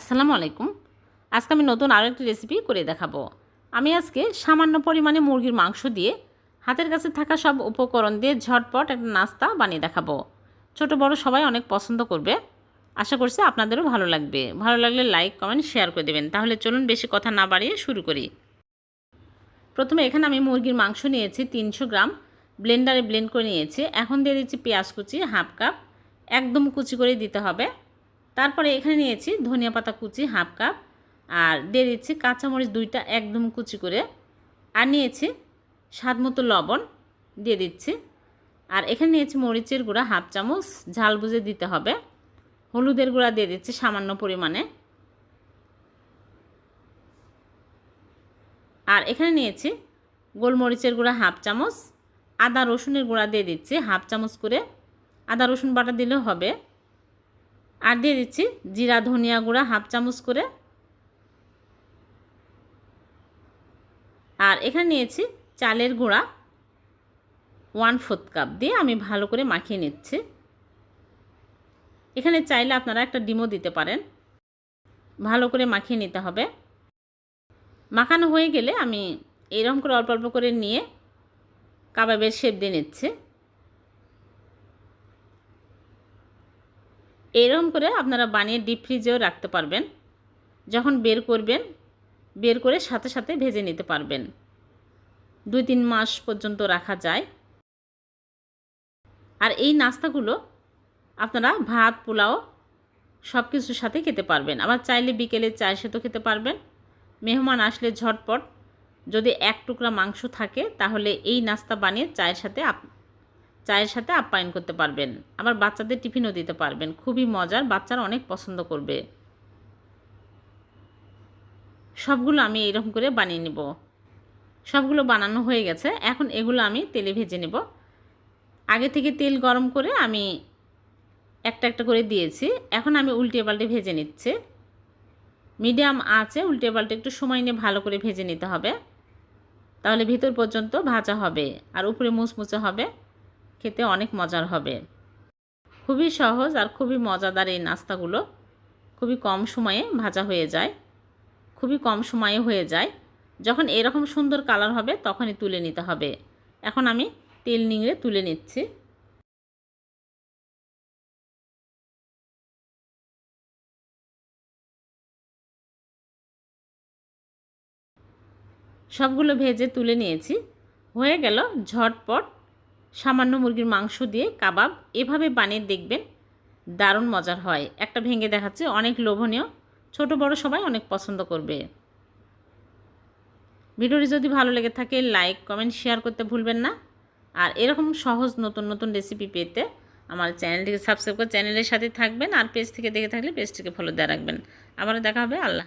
আসসালামু আলাইকুম। আজকে আমি নতুন আরও একটি রেসিপি করে দেখাবো। আমি আজকে সামান্য পরিমাণে মুরগির মাংস দিয়ে হাতের কাছে থাকা সব উপকরণ দিয়ে ঝটপট একটা নাস্তা বানিয়ে দেখাবো। ছোট, বড় সবাই অনেক পছন্দ করবে। আশা করছি আপনাদেরও ভালো লাগবে। ভালো লাগলে লাইক কমেন্ট শেয়ার করে দেবেন। তাহলে চলুন বেশি কথা না বাড়িয়ে শুরু করি। প্রথমে এখানে আমি মুরগির মাংস নিয়েছি তিনশো গ্রাম। ব্লেন্ডারে ব্লেন্ড করে নিয়েছি। এখন দিয়ে দিচ্ছি পেঁয়াজ কুচি, হাফ কাপ একদম কুচি করে দিতে হবে। তারপরে এখানে নিয়েছি ধনিয়া পাতা কুচি হাফ কাপ, আর দিয়ে দিচ্ছি কাঁচামরিচ দুইটা একদম কুচি করে। আর নিয়েছি স্বাদ মতো লবণ দিয়ে দিচ্ছি। আর এখানে নিয়েছি মরিচের গুঁড়া হাফ চামচ, ঝাল বুঝে দিতে হবে। হলুদের গুঁড়া দিয়ে দিচ্ছি সামান্য পরিমাণে। আর এখানে নিয়েছি গোলমরিচের গুঁড়া হাফ চামচ, আদা রসুনের গুঁড়া দিয়ে দিচ্ছি হাফ চামচ করে। আদা রসুন বাটা দিলেও হবে। আর দিয়ে দিচ্ছি জিরা, ধনিয়া গুঁড়া, হাফ চামচ করে। আর এখানে নিয়েছি চালের গুঁড়া, ওয়ান ফোর্থ কাপ দিয়ে আমি ভালো করে মাখিয়ে নিচ্ছি। এখানে চাইলে আপনারা একটা ডিমও দিতে পারেন। ভালো করে মাখিয়ে নিতে হবে। মাখানো হয়ে গেলে আমি এরকম করে অল্প অল্প করে নিয়ে কাবাবের শেপ দিয়ে নিচ্ছি। এরকম করে আপনারা বানিয়ে ডিপ ফ্রিজেও রাখতে পারবেন। যখন বের করবেন, বের করে সাথে সাথে ভেজে নিতে পারবেন। দুই তিন মাস পর্যন্ত রাখা যায়। আর এই নাস্তাগুলো আপনারা ভাত, পোলাও সব কিছুর সাথে খেতে পারবেন। আবার চাইলে বিকেলে চায়ের সাথে খেতে পারবেন। মেহমান আসলে ঝটপট যদি এক টুকরা মাংস থাকে, তাহলে এই নাস্তা বানিয়ে চায়ের সাথে চায়ের সাথে আপ্যায়ন করতে পারবেন। আবার বাচ্চাদের টিফিনও দিতে পারবেন। খুবই মজার, বাচ্চারা অনেক পছন্দ করবে। সবগুলো আমি এইরকম করে বানিয়ে নেব। সবগুলো বানানো হয়ে গেছে। এখন এগুলো আমি তেলে ভেজে নেব। আগে থেকে তেল গরম করে আমি একটা একটা করে দিয়েছি। এখন আমি উল্টে পাল্টে ভেজে নিচ্ছি। মিডিয়াম আছে উল্টে পাল্টে একটু সময় নিয়ে ভালো করে ভেজে নিতে হবে। তাহলে ভিতর পর্যন্ত ভাজা হবে। আর উপরে মুচমুচে হবে। খেতে অনেক মজার হবে। খুবই সহজ আর খুবই মজাদার এই নাস্তাগুলো। খুবই কম সময়ে ভাজা হয়ে যায়। খুবই কম সময়ে হয়ে যায়। যখন এরকম সুন্দর কালার হবে তখনই তুলে নিতে হবে। এখন আমি তেল নিংড়ে তুলে নিচ্ছি। সবগুলো ভেজে তুলে নিয়েছি। হয়ে গেল ঝটপট সামান্য মুরগির মাংস দিয়ে কাবাব এভাবে বানিয়ে দেখবেন দারুণ মজার হয়। একটা ভেঙে দেখাচ্ছে, অনেক লোভনীয়। ছোট, বড় সবাই অনেক পছন্দ করবে। ভিডিওটি যদি ভালো লেগে থাকে, লাইক, কমেন্ট, শেয়ার করতে ভুলবেন না। আর এরকম সহজ নতুন নতুন রেসিপি পেতে আমার চ্যানেলটিকে সাবস্ক্রাইব করে চ্যানেলের সাথে থাকবেন আর পেজ থেকে দেখে থাকলে পেজটিকে ফলো দেওয়া রাখবেন। আবারও দেখা হবে, আল্লাহ